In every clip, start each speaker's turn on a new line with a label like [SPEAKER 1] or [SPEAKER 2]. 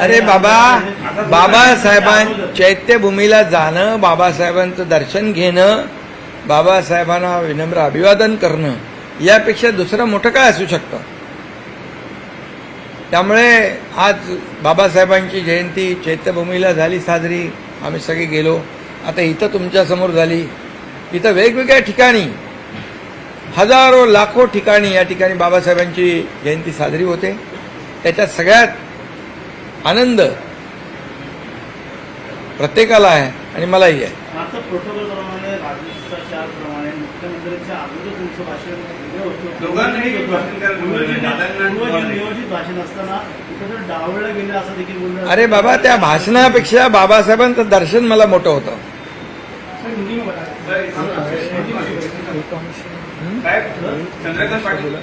[SPEAKER 1] अरे बाबा बाबासाहेबां चैत्यभूमीला जाणं बाबासाहेबांचं दर्शन घेणं बाबासाहेबांना विनम्र अभिवादन करणं यापेक्षा दुसरं मोठं काय असू शकतं? त्यामुळे आज बाबासाहेबांची जयंती चैत्यभूमीला झाली साजरी आम्ही सगळे गेलो. आता इथं तुमच्यासमोर झाली. इथं वेगवेगळ्या ठिकाणी हजारो लाखो ठिकाणी या ठिकाणी बाबासाहेबांची जयंती साजरी होते. त्याच्यात सगळ्यात आनंद. प्रत्येकाला आहे आणि मलाही आहे. अरे बाबा त्या भाषणापेक्षा बाबासाहेबांचं दर्शन मला मोठं होतं.
[SPEAKER 2] चंद्रकांत पाटील साहेब चंद्रकांत पाटील म्हणतायत की-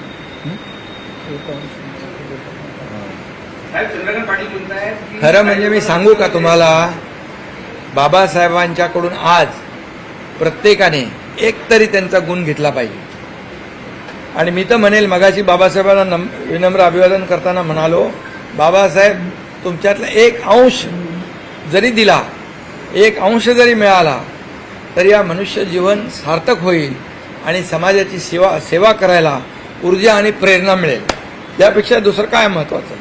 [SPEAKER 1] खरं म्हणजे मी सांगू का तुम्हाला? बाबासाहेबांच्याकडून आज प्रत्येकाने एक तरी त्यांचा गुण घेतला पाहिजे. आणि मी तर म्हणेल मगाशी बाबासाहेबांना नम- विनम्र अभिवादन करताना म्हणालो बाबासाहेब तुमच्यातला एक अंश जरी दिला एक अंश जरी मिळाला तरी या मनुष्य जीवन सार्थक होईल आणि समाजाची सेवा सेवा करायला ऊर्जा आणि प्रेरणा मिळेल. यापेक्षा दुसरं काय महत्वाचं?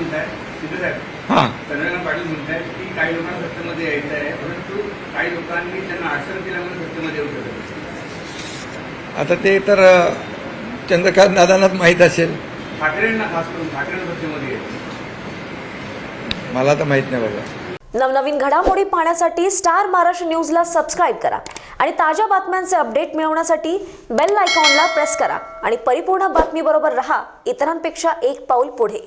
[SPEAKER 2] म्हणतायत तिथे साहेब
[SPEAKER 1] हां.
[SPEAKER 2] चंद्रकांत पाटील म्हणतायत की काही लोकांना सत्तेमध्ये यायचं आहे परंतु काही लोकांनी त्यांना आश्रम दिल्यामुळे सत्तेमध्ये येऊ शकत
[SPEAKER 1] आता ते तर चंद्रकांत दादांनाच माहीत असेल.
[SPEAKER 2] ठाकरेंना खास करून ठाकरेंना सत्तेमध्ये यायचं
[SPEAKER 1] मला तर माहीत नाही बाबा.
[SPEAKER 3] नवनवीन घडामोडी पाहण्यासाठी स्टार महाराष्ट्र न्यूजला सबस्क्राईब करा आणि ताज्या बातम्यांचे अपडेट मिळवण्यासाठी बेल आयकॉनला प्रेस करा. आणि परिपूर्ण बातमीबरोबर रहा इतरांपेक्षा एक पाऊल पुढे.